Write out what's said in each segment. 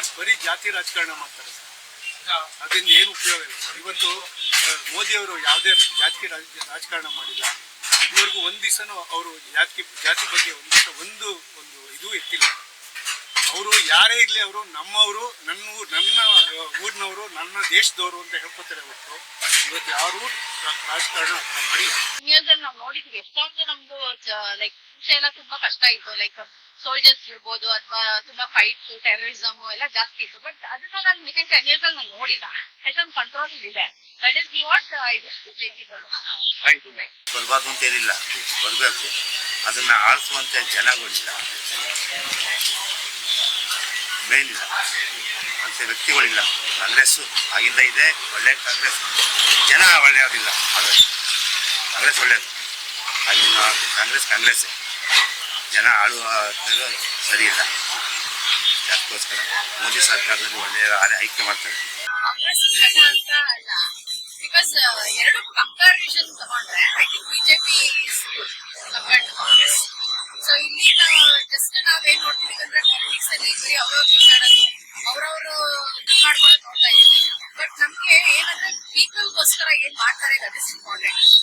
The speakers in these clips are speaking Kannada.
ಬರೀ ಜಾತಿ ರಾಜಕಾರಣ ಮಾಡ್ತಾರೆ. ಅದರಿಂದ ಏನು ಉಪಯೋಗ ಇಲ್ಲ. ಇವತ್ತು ಮೋದಿಯವರು ಯಾವುದೇ ಜಾತಿ ರಾಜ- ರಾಜಕಾರಣ ಮಾಡಿಲ್ಲ. ಇದುವರೆಗೂ ಒಂದು ದಿವಸನೂ ಅವರು ಜಾತಿ ಜಾತಿ ಬಗ್ಗೆ ಒಂದು ದಿವಸ ಒಂದು ಒಂದು ಇದು ಎತ್ತಿಲ್ಲ. ಅವರು ಯಾರೇ ಇರಲಿ ಅವರು ನಮ್ಮವರು ನನ್ನ ಊರು ನನ್ನ ಊರಿನವರು ನನ್ನ ದೇಶದವರು ಅಂತ ಹೇಳ್ಕೊತಾರೆ ಹೊರತು ಇವತ್ತು ಯಾರು ರಾಜಕಾರಣ ಮಾಡಿಲ್ಲ. ನಾವು ನೋಡಿದ್ವಿ. ಎಷ್ಟೊಂದು ನಮ್ದು ಲೈಕ್ ಎಲ್ಲ ತುಂಬಾ ಕಷ್ಟ ಆಯ್ತು. ಲೈಕ್ ಸೋಲ್ಜರ್ಸ್ ಇರ್ಬೋದು ಅಥವಾ ತುಂಬಾ ಫೈಟ್ಸ್ ಟೆರರಿಸಮ್ ಎಲ್ಲ ಜಾಸ್ತಿ ಇತ್ತು. ಬಟ್ ಅದನ್ನ ನಾನು ಇಯರ್ಸ್ ಅಲ್ಲಿ ನಾನು ನೋಡಿಲ್ಲ. ಯಾಕಂದ್ರೆ ಕಂಟ್ರೋಲ್ ಇದೆ. ದಟ್ ಇಸ್ ವಾಟ್ ಬರ್ಬಾರ್ದು ಅಂತ ಏನಿಲ್ಲ. ಬರಬೇಕು. ಅದನ್ನ ಆಳಿಸುವಂತ ಜನಗಳಿಲ್ಲ ಮೇನ್ ಇಲ್ಲ ಅಂತ ವ್ಯಕ್ತಿಗಳಿಲ್ಲ. ಕಾಂಗ್ರೆಸ್ ಆಗಿಂದ ಇದೆ. ಒಳ್ಳೆ ಕಾಂಗ್ರೆಸ್. ಜನ ಒಳ್ಳೆಯದಿಲ್ಲ ಆದರೆ ಕಾಂಗ್ರೆಸ್ ಒಳ್ಳೆಯದು ಆಗಿನ ಕಾಂಗ್ರೆಸ್ ಕಾಂಗ್ರೆಸ್ ಜನ ಇದು ಸರಿ ಇಲ್ಲ. ಅದಕ್ಕೋಸ್ಕರ ಮೋದಿ ಸರ್ಕಾರದಲ್ಲಿ ಒಳ್ಳೆಯ ಆಯ್ಕೆ ಮಾಡ್ತಾರೆ. ಬಿಕಾಸ್ ಎರಡು ತಗೊಂಡ್ರೆ ಬಿಜೆಪಿ ಕಾಂಗ್ರೆಸ್ ಸೊ ಇಲ್ಲಿ ಜಸ್ಟ್ ಪಾಲಿಟಿಕ್ಸ್ ಅಲ್ಲಿ ಅವ್ರವ್ರು ಅವ್ರವ್ರು ನೋಡ್ತಾ ಬಟ್ ನಮ್ಗೆ ಏನಂದ್ರೆ ಪೀಪಲ್ಗೋಸ್ಕರ ಏನ್ ಮಾಡ್ತಾರೆ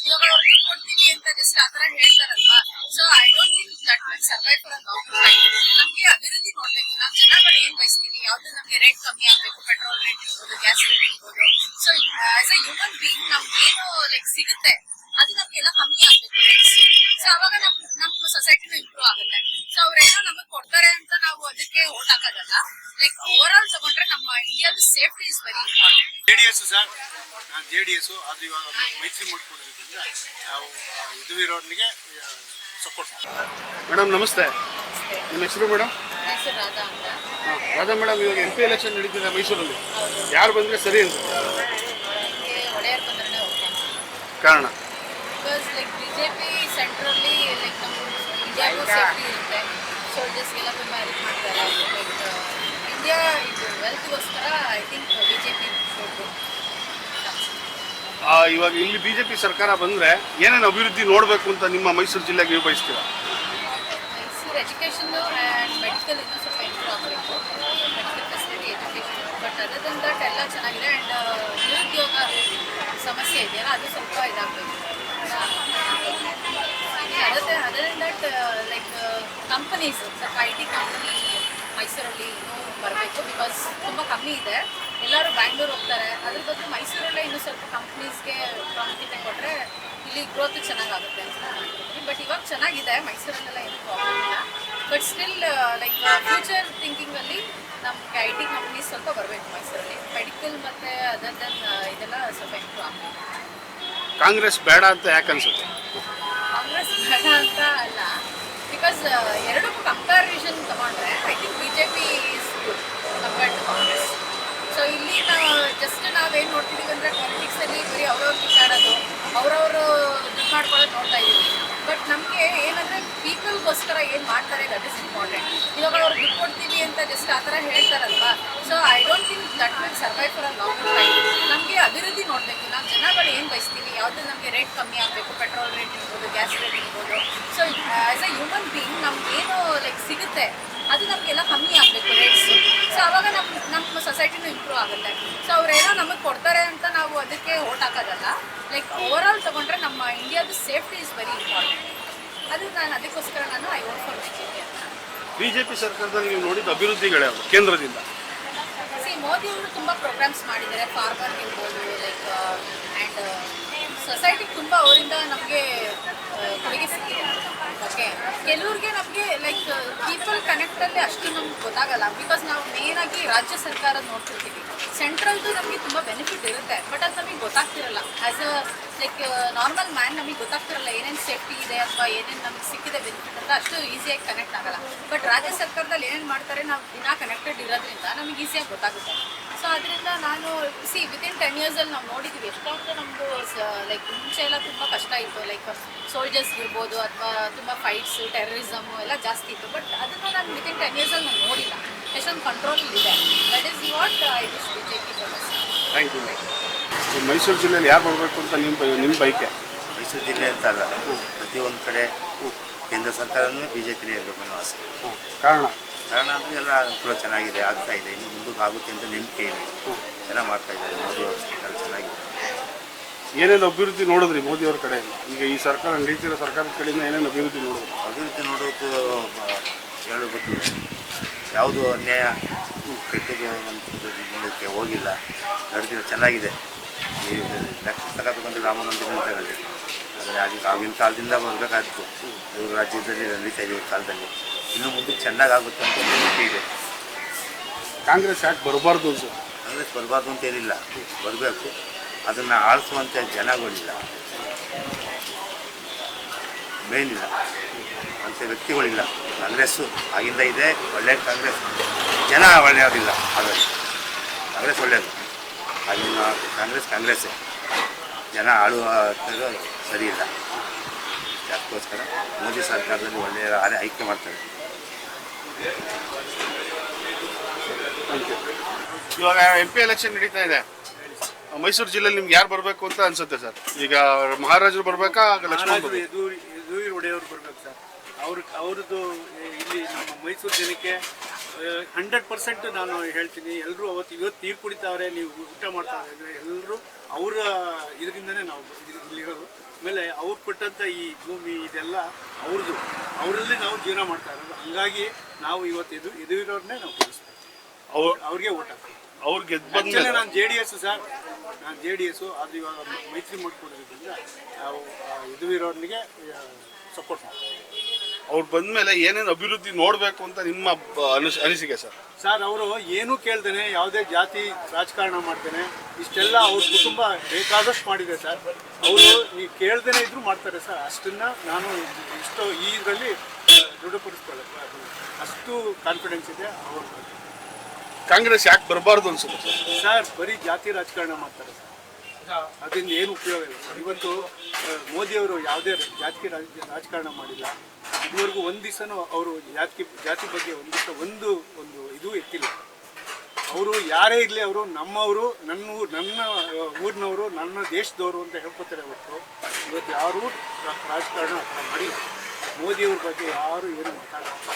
ಇವಾಗ ಅವ್ರು ದುಡ್ಡು ಕೊಡ್ತೀವಿ ಅಂತ ಜಸ್ಟ್ ಆತರ ಹೇಳ್ತಾರಲ್ವಾ? So I don't that will ಅಭಿವೃದ್ಧಿ ನೋಡ್ಬೇಕು ನಾವು ಜನಗಳು ಏನ್ ಬಯಸ್ತೀವಿ ಯಾವ್ದು ನಮಗೆ ರೇಟ್ ಕಮ್ಮಿ ಆಗ್ಬೇಕು ಪೆಟ್ರೋಲ್ ರೇಟ್ ಇರ್ಬೋದು ಗ್ಯಾಸ್ ರೇಟ್ ಇರ್ಬೋದು so as a human being ನಮ್ಗೆ ಏನು ಲೈಕ್ ಸಿಗುತ್ತೆ ಅದು ನಮ್ಗೆಲ್ಲ ಕಮ್ಮಿ ಆಗ್ಬೇಕು ರೇಟ್ಸ್ ಸೊ ಅವಾಗ ನಮ್ ನಮ್ಮ ಸೊಸೈಟಿನೂ ಇಂಪ್ರೂವ್ ಆಗುತ್ತೆ ಸೊ ಅವ್ರೇನೋ ನಮಗ್ ಕೊಡ್ತಾರೆ ಅಂತ ನಾವು ಅದಕ್ಕೆ ಓಟ್ ಹಾಕೋದಲ್ಲ ಲೈಕ್ ಓವರ್ ಆಲ್ ತಗೊಂಡ್ರೆ ನಮ್ಮ ಇಂಡಿಯಾದ safety is very important J D S sir JDS ಅದು ಇವಾಗ ಮೈತ್ರಿ ಮಾಡ್ಕೊಡೋದ್ರಿಂದ ನಾವು ಇದು ಸಪೋರ್ಟ್ ಮೇಡಮ್ ನಮಸ್ತೆ. ನಿಮ್ಮ ಹೆಸರು ಮೇಡಮ್ ಹೆಸರು ರಾಧಾ ಅಂತ. ಹಾಂ ರಾಧಾ ಮೇಡಮ್ ಇವಾಗ ಎಂ ಪಿ ಎಲೆಕ್ಷನ್ ನಡೀತಿದೆ ಮೈಸೂರಲ್ಲಿ. ಯಾರು ಬಂದರೆ ಸರಿ ಅಂತ? ಕಾರಣ? ಲೈಕ್ ಬಿ ಜೆ ಪಿ ಸೆಂಟ್ರಲ್ಲಿ ಲೈಕ್ ನಮ್ಮ ಇಂಡಿಯಾಗೂ ಸೇಫ್ಟಿ ಇರುತ್ತೆ. ಸೋಲ್ಜರ್ಸ್ಗೆಲ್ಲ ತುಂಬ ಹೆಲ್ಪ್ ಮಾಡ್ತಾರೆ. ಲೈಕ್ ಇಂಡಿಯಾ ಇದು ವೆಲ್ತ್ಗೋಸ್ಕರ I think B J P ಆ, ಇವಾಗ ಇಲ್ಲಿ ಬಿ ಜೆ ಪಿ ಸರ್ಕಾರ ಬಂದರೆ ಏನೇನು ಅಭಿವೃದ್ಧಿ ನೋಡಬೇಕು ಅಂತ ನಿಮ್ಮ ಮೈಸೂರು ಜಿಲ್ಲೆಗೆ ನೀವು ಬಯಸ್ತೀರಾ ಮೈಸೂರು ಎಜುಕೇಷನ್ ಮೆಡಿಕಲ್ ಇನ್ನೂ ಸ್ವಲ್ಪ ಇಂಪ್ರೂವ್ ಆಗಬೇಕು. Medical education but other than that ಎಲ್ಲ ಚೆನ್ನಾಗಿದೆ. ಆ್ಯಂಡ್ ನಿರುದ್ಯೋಗ ಸಮಸ್ಯೆ ಇದೆಯಲ್ಲ, ಅದು ಸ್ವಲ್ಪ ಇದಾಗಬೇಕು. Other other that like companies ಸ್ವಲ್ಪ ಐ ಟಿ ಕಂಪನಿ ಮೈಸೂರಲ್ಲಿ ಇನ್ನೂ ಬರಬೇಕು. ಬಿಕಾಸ್ ತುಂಬ ಕಮ್ಮಿ ಇದೆ. ಎಲ್ಲರೂ ಬ್ಯಾಂಗ್ಳೂರ್ ಹೋಗ್ತಾರೆ. ಅದ್ರ ಬದಲು ಮೈಸೂರಲ್ಲೇ ಇನ್ನೂ ಸ್ವಲ್ಪ ಕಂಪ್ನೀಸ್ಗೆ ಪ್ರಾಮುಖ್ಯತೆ ಕೊಟ್ಟರೆ ಇಲ್ಲಿ ಗ್ರೋತ್ ಚೆನ್ನಾಗಾಗುತ್ತೆ ಅಂತ ನಾನು ಬಟ್ ಇವಾಗ ಚೆನ್ನಾಗಿದೆ. ಮೈಸೂರಲ್ಲೆಲ್ಲ ಏನು ಪ್ರಾಬ್ಲಮ್ ಇಲ್ಲ. ಬಟ್ ಸ್ಟಿಲ್ ಲೈಕ್ ಫ್ಯೂಚರ್ ಥಿಂಕಿಂಗಲ್ಲಿ ನಮಗೆ ಐ ಟಿ ಕಂಪ್ನೀಸ್ ಸ್ವಲ್ಪ ಬರಬೇಕು ಮೈಸೂರಲ್ಲಿ. ಮೆಡಿಕಲ್ ಮತ್ತು ಅದರ್ ದೆನ್ ಇದೆಲ್ಲ ಸ್ವಲ್ಪ ಇಂಪ್ರೂವ್ ಆಗಬೇಕು. ಕಾಂಗ್ರೆಸ್ ಬೇಡ ಅಂತ ಯಾಕೆ ಅನ್ಸುತ್ತೆ? ಕಾಂಗ್ರೆಸ್ ಬೇಡ ಅಂತ ಅಲ್ಲ. ಬಿಕಾಸ್ ಎರಡಕ್ಕೂ ಕಂಪ್ಯಾರಿಸನ್ ತಗೊಂಡ್ರೆ I think B J P is good compared to Congress so ಇಲ್ಲಿ ನಾವು ಜಸ್ಟ್ ನಾವೇನು ನೋಡ್ತಿದ್ದೀವಿ ಅಂದರೆ ಪಾಲಿಟಿಕ್ಸಲ್ಲಿ ಬರೀ ಅವ್ರವ್ರು ಕಿತ್ತಾಡೋದು, ಅವರವರು ದುಡ್ಡು ಮಾಡ್ಕೊಳ್ಳೋದು ನೋಡ್ತಾ ಇದ್ದೀವಿ ಬಟ್ ನಮಗೆ ಏನಂದರೆ ಪೀಪಲ್ಗೋಸ್ಕರ ಏನು ಮಾಡ್ತಾರೆ ದಟ್ ಇಸ್ ಇಂಪಾರ್ಟೆಂಟ್ ಇವಾಗ ಅವ್ರು ದುಡ್ಡು ಕೊಡ್ತೀವಿ ಅಂತ ಜಸ್ಟ್ ಆ ಥರ ಹೇಳ್ತಾರಲ್ವಾ? So I don't think that will survive for a long time ನಮಗೆ ಅಭಿವೃದ್ಧಿ ನೋಡಬೇಕು. ನಾವು ಜನಗಳು ಏನು ಬಯಸ್ತೀವಿ? ಯಾವುದು ನಮಗೆ ರೇಟ್ ಕಮ್ಮಿ ಆಗಬೇಕು? ಪೆಟ್ರೋಲ್ ರೇಟ್ ಇರ್ಬೋದು ಗ್ಯಾಸ್ ರೇಟ್ ಇರ್ಬೋದು. So as a human being ನಮ್ಗೇನು ಲೈಕ್ ಸಿಗುತ್ತೆ. ಅದು ನಮಗೆಲ್ಲ ಕಮ್ಮಿ ಆಗಬೇಕು. ಸೊಸೈಟಿನೂ ಇಂಪ್ರೂವ್ ಆಗುತ್ತೆ. ಸೊ ಅವರೇನೋ ನಮಗೆ ಕೊಡ್ತಾರೆ ಅಂತ ನಾವು ಅದಕ್ಕೆ ಓಟ್ ಹಾಕೋದಲ್ಲ. ಲೈಕ್ ಓವರ್ ಆಲ್ ತಗೊಂಡ್ರೆ ನಮ್ಮ ಇಂಡಿಯಾದ ಸೇಫ್ಟಿ ಇಸ್ ವೆರಿ ಇಂಪಾರ್ಟೆಂಟ್ ಅದು ನಾನು ಅದಕ್ಕೋಸ್ಕರ ನಾನು I vote for B J P ಅಂತ. ಬಿ ಜೆ ಪಿ ಸರ್ಕಾರದಲ್ಲಿ ನೀವು ನೋಡಿದ ಅವರು ಕೇಂದ್ರದಿಂದ? ಸಿ ಮೋದಿ ಅವರು ತುಂಬ ಪ್ರೋಗ್ರಾಮ್ಸ್ ಮಾಡಿದ್ದಾರೆ ಫಾರ್ಮರ್ ಇರ್ಬೋದು ಲೈಕ್ ಆ್ಯಂಡ್ ಸೊಸೈಟಿಗೆ ತುಂಬ ಅವರಿಂದ ನಮಗೆ ಕೊಡುಗೆ ಸಿಕ್ಕಿದೆ. ಕೆಲವ್ರಿಗೆ ನಮಗೆ ಲೈಕ್ ಪೀಪಲ್ ಕನೆಕ್ಟಲ್ಲಿ ಅಷ್ಟು ನಮ್ಗೆ ಗೊತ್ತಾಗಲ್ಲ. ಬಿಕಾಸ್ ನಾವು ಮೇಯ್ನಾಗಿ ರಾಜ್ಯ ಸರ್ಕಾರ ನೋಡ್ತಿರ್ತೀವಿ. ಸೆಂಟ್ರಲ್ದು ನಮಗೆ ತುಂಬ ಬೆನಿಫಿಟ್ ಇರುತ್ತೆ. ಬಟ್ ಅದು ನಮಗೆ ಗೊತ್ತಾಗ್ತಿರಲ್ಲ. As a like normal man ನಮಗೆ ಗೊತ್ತಾಗ್ತಿರಲ್ಲ ಏನೇನು ಸೇಫ್ಟಿ ಇದೆ ಅಥವಾ ಏನೇನು ನಮ್ಗೆ ಸಿಕ್ಕಿದೆ ಬೆನಿಫಿಟ್ ಅಂತ. ಅಷ್ಟು ಈಸಿಯಾಗಿ ಕನೆಕ್ಟ್ ಆಗಲ್ಲ. ಬಟ್ ರಾಜ್ಯ ಸರ್ಕಾರದಲ್ಲಿ ಏನೇನು ಮಾಡ್ತಾರೆ, ನಾವು ದಿನ ಕನೆಕ್ಟೆಡ್ ಇರೋದ್ರಿಂದ ನಮಗೆ ಈಸಿಯಾಗಿ ಗೊತ್ತಾಗುತ್ತೆ. ಸೊ ಅದರಿಂದ ನಾನು ಸಿ ವಿತಿನ್ ಟೆನ್ ಇಯರ್ಸಲ್ಲಿ ನಾವು ನೋಡಿದ್ದೀವಿ ಎಷ್ಟೊಂದು ನಮ್ಮದು ಲೈಕ್ ಮುಂಚೆ ಎಲ್ಲ ತುಂಬ ಕಷ್ಟ ಇತ್ತು ಲೈಕ್ ಸೋಲ್ಜರ್ಸ್ ಇರ್ಬೋದು ಅಥವಾ ತುಂಬ ಫೈಟ್ಸ್ ಟೆರರಿಸಮ್ ಎಲ್ಲ ಜಾಸ್ತಿ ಇತ್ತು. ಬಟ್ ಅದನ್ನು ನಾನು ವಿತಿನ್ ಟೆನ್ ಇಯರ್ಸಲ್ಲಿ ನಾನು ನೋಡಿಲ್ಲ. ಎಷ್ಟೊಂದು ಕಂಟ್ರೋಲ್ ಇದೆ. That is what I is B J P thank you Mysuru ಜಿಲ್ಲೆಯಲ್ಲಿ ಯಾರು ಬರಬೇಕು ಅಂತ ನಿಮ್ಮ ನಿಮ್ಮ ಬೈಕೆ ಮೈಸೂರು ಜಿಲ್ಲೆ ಅಂತ ಅಲ್ಲ. ಪ್ರತಿಯೊಂದು ಕಡೆ ಕೇಂದ್ರ ಸರ್ಕಾರನೂ ಬಿ ಜೆ ಪಿನೇ ಇರಬೇಕು ಅನ್ನೋ ಆಸೆ. ಕಾರಣ? ಕಾರಣ ಅಂದರೆ ಎಲ್ಲ ಕೂಡ ಚೆನ್ನಾಗಿದೆ ಆಗ್ತಾ ಇದೆ ಇನ್ನು ಮುಂದಕ್ಕೆ ಆಗುತ್ತೆ ಅಂತ ನಂಬಿಕೆ ಇದೆ. ಚೆನ್ನಾಗಿ ಮಾಡ್ತಾ ಇದ್ದಾರೆ ಮೋದಿ ಅವರು ಎಲ್ಲ ಚೆನ್ನಾಗಿದೆ. ಏನೇನು ಅಭಿವೃದ್ಧಿ ನೋಡಿದ್ರಿ ಮೋದಿ ಅವ್ರ ಕಡೆ ಈಗ ಈ ಸರ್ಕಾರ ನಡೀತಿರೋ ಸರ್ಕಾರದ ಕಡೆಯಿಂದ ಏನೇನು ಅಭಿವೃದ್ಧಿ ನೋಡೋದು ಅಭಿವೃದ್ಧಿ ನೋಡೋದು ಹೇಳಬೇಕು. ಗೊತ್ತಿಲ್ಲ ಯಾವುದು ಅನ್ಯಾಯ ಕೆಟ್ಟಿಗೆ ನೋಡೋಕ್ಕೆ ಹೋಗಿಲ್ಲ. ನಡೆದಿರೋ ಚೆನ್ನಾಗಿದೆ. ಈ ನೆಕ್ಸ್ಟ್ ತಗೋಬೇಕಂತ ರಾಮ ಮಂದಿರ ಅಂತ ಹೇಳಿದೆ ಆದರೆ ಆಗಿ ಆಗಿನ ಕಾಲದಿಂದ ಬರಬೇಕಾಗಿತ್ತು. ಇವ್ರ ರಾಜ್ಯದಲ್ಲಿ ನಡೀತಾ ಇದೆ ಇವ್ರ ಕಾಲದಲ್ಲಿ. ಇನ್ನು ಮುಂದೆ ಚೆನ್ನಾಗಾಗುತ್ತೆ ಅಂತ ನಂಬಿಕೆ ಇದೆ. ಕಾಂಗ್ರೆಸ್ ಯಾಕೆ ಬರಬಾರ್ದು ಸರ್ ಕಾಂಗ್ರೆಸ್ ಬರಬಾರ್ದು ಅಂತೇನಿಲ್ಲ ಬರಬೇಕು. ಅದನ್ನು ಆಳಿಸುವಂಥ ಜನಗಳಿಲ್ಲ. ಮೇನ್ ಇಲ್ಲ. ಅಂಥ ವ್ಯಕ್ತಿಗಳಿಲ್ಲ. ಕಾಂಗ್ರೆಸ್ಸು ಆಗಿಂದ ಇದೆ. ಒಳ್ಳೆ ಕಾಂಗ್ರೆಸ್. ಜನ ಒಳ್ಳೆಯದಿಲ್ಲ ಆದರೆ ಕಾಂಗ್ರೆಸ್ ಒಳ್ಳೆಯದು ಆಗಿನ ಕಾಂಗ್ರೆಸ್ ಕಾಂಗ್ರೆಸ್ಸೇ. ಜನ ಆಳುವ ಸರಿ ಇಲ್ಲ ಅದಕ್ಕೋಸ್ಕರ ಮೋದಿ ಸರ್ಕಾರದಲ್ಲಿ ಒಳ್ಳೆಯ ಆಯ್ಕೆ ಮಾಡ್ತಾರೆ. ಇವಾಗ ಎಂ ಪಿ ಎಲೆಕ್ಷನ್ ನಡೀತಾ ಇದೆ. ಮೈಸೂರು ಜಿಲ್ಲೆಯಲ್ಲಿ ನಿಮ್ಗೆ ಯಾರು ಬರಬೇಕು ಅಂತ ಅನ್ಸುತ್ತೆ ಸರ್? ಈಗ ಮಹಾರಾಜರು ಬರ್ಬೇಕಾ ಲಕ್ಷ್ಮಣ್ ಒಡೆಯವರು ಬರ್ಬೇಕು ಸರ್. ಅವ್ರ ಅವ್ರದ್ದು ಇಲ್ಲಿ ನಮ್ಮ ಮೈಸೂರು ಜನಕ್ಕೆ ಹಂಡ್ರೆಡ್ ಪರ್ಸೆಂಟ್ ನಾನು ಹೇಳ್ತೀನಿ. ಎಲ್ಲರೂ ಅವತ್ತು ಇವತ್ತು ನೀರು ಕುಡಿತಾವ್ರೆ ನೀವು ಊಟ ಮಾಡ್ತಾ ಇದ್ರೆ ಎಲ್ಲರೂ ಅವರ ಇದರಿಂದನೇ ನಾವು ಇಲ್ಲಿ- ಇಲ್ಲಿರೋದು ಆಮೇಲೆ ಅವ್ರು ಕೊಟ್ಟಂಥ ಈ ಭೂಮಿ ಇದೆಲ್ಲ ಅವ್ರದ್ದು ಅವರಲ್ಲಿ ನಾವು ಜೀವನ ಮಾಡ್ತಾ ಇರೋದು. ಹಂಗಾಗಿ ನಾವು ಇವತ್ತು ಇದು ಯದುವೀರವ್ರನ್ನೇ ನಾವು ಗೆಲ್ಲಿಸ್ಬೇಕು. ಅವ್ರ್ ಅವ್ರಿಗೆ ಓಟ್ ಹಾಕ್ತೀವಿ ಅವ್ರು ಗೆದ್ದು ಬಂದ್ಮೇಲೆ ನಾನು ಜೆ ಡಿ ಎಸ್ ಸರ್ ನಾನು ಜೆ ಡಿ ಎಸ್ಸು ಅದು ಇವಾಗ ಮೈತ್ರಿ ಮಾಡ್ಕೊಂಡಿರೋದ್ರಿಂದ ನಾವು ಇದು ಯದುವೀರವ್ರನಿಗೆ ಸಪೋರ್ಟ್ ಮಾಡ್ತೀವಿ. ಅವ್ರು ಬಂದ್ಮೇಲೆ ಏನೇನು ಅಭಿವೃದ್ಧಿ ನೋಡಬೇಕು ಅಂತ ನಿಮ್ಮ ಅನಿಸ್ ಅನಿಸಿಕೆ ಸರ್? ಸರ್ ಅವರು ಏನೂ ಕೇಳ್ದೇನೆ ಯಾವುದೇ ಜಾತಿ ರಾಜಕಾರಣ ಮಾಡ್ತೇನೆ ಇಷ್ಟೆಲ್ಲ ಅವ್ರ ಕುಟುಂಬ ಬೇಕಾದಷ್ಟು ಮಾಡಿದೆ ಸರ್. ಅವರು ನೀವು ಕೇಳ್ದೇನೆ ಇದ್ರು ಮಾಡ್ತಾರೆ ಸರ್. ಅಷ್ಟನ್ನ ನಾನು ಇಷ್ಟು ಈ ಇದರಲ್ಲಿ ಅಷ್ಟು ಕಾನ್ಫಿಡೆನ್ಸ್ ಇದೆ ಅವ್ರ ಕಾಂಗ್ರೆಸ್ ಯಾಕೆ ಬರಬಾರ್ದು ಅನ್ಸುತ್ತೆ ಸರ್? ಸರ್ ಬರೀ ಜಾತಿ ರಾಜಕಾರಣ ಮಾಡ್ತಾರೆ ಸರ್ ಅದರಿಂದ ಏನು ಉಪಯೋಗ ಇಲ್ಲ. ಸರ್ ಇವತ್ತು ಮೋದಿಯವರು ಯಾವುದೇ ಜಾತಿ ರಾಜ- ರಾಜಕಾರಣ ಮಾಡಿಲ್ಲ. ಇದುವರೆಗೂ ಒಂದು ದಿವಸನೂ ಅವರು ಜಾತಿ ಜಾತಿ ಬಗ್ಗೆ ಒಂದು ದಿವಸ ಒಂದು ಒಂದು ಇದು ಎತ್ತಿಲ್ಲ. ಅವರು ಯಾರೇ ಇರಲಿ ಅವರು ನಮ್ಮವರು ನನ್ನ ಊರು ನನ್ನ ಊರಿನವರು ನನ್ನ ದೇಶದವರು ಅಂತ ಹೇಳ್ಕೊತಾರೆ ಹೊರತು ಇವತ್ತು ಯಾರೂ ರಾಜಕಾರಣ ಮಾಡಿಲ್ಲ. ಮೋದಿಯವ್ರ ಬಗ್ಗೆ ಯಾರು ಏನು ಮಾತಾಡೋದು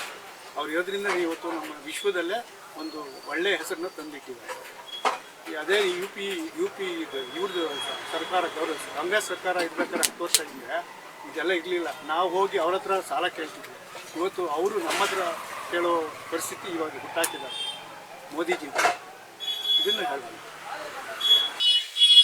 ಅವ್ರು ಇರೋದ್ರಿಂದ ಇವತ್ತು ನಮ್ಮ ವಿಶ್ವದಲ್ಲೇ ಒಂದು ಒಳ್ಳೆಯ ಹೆಸರನ್ನ ತಂದಿಟ್ಟಿದ್ದಾರೆ. ಅದೇ ಯು ಪಿ ಯು ಪಿ ಇವ್ರದ್ದು ಸರ್ಕಾರ, ಗೌರವ ಕಾಂಗ್ರೆಸ್ ಸರ್ಕಾರ ಇರ್ಬೇಕಾದ್ರೆ ಹತ್ತು ವರ್ಷ ಹಿಂದೆ ಇದೆಲ್ಲ ಇರಲಿಲ್ಲ. ನಾವು ಹೋಗಿ ಅವ್ರ ಹತ್ರ ಸಾಲ ಕೇಳ್ತಿದ್ವಿ. ಇವತ್ತು ಅವರು ನಮ್ಮ ಹತ್ರ ಕೇಳೋ ಪರಿಸ್ಥಿತಿ ಇವಾಗ ಹುಟ್ಟಾಕಿದ್ದಾರೆ ಮೋದಿಜಿ ಇದನ್ನು ಹೇಳ್ಬೋದು.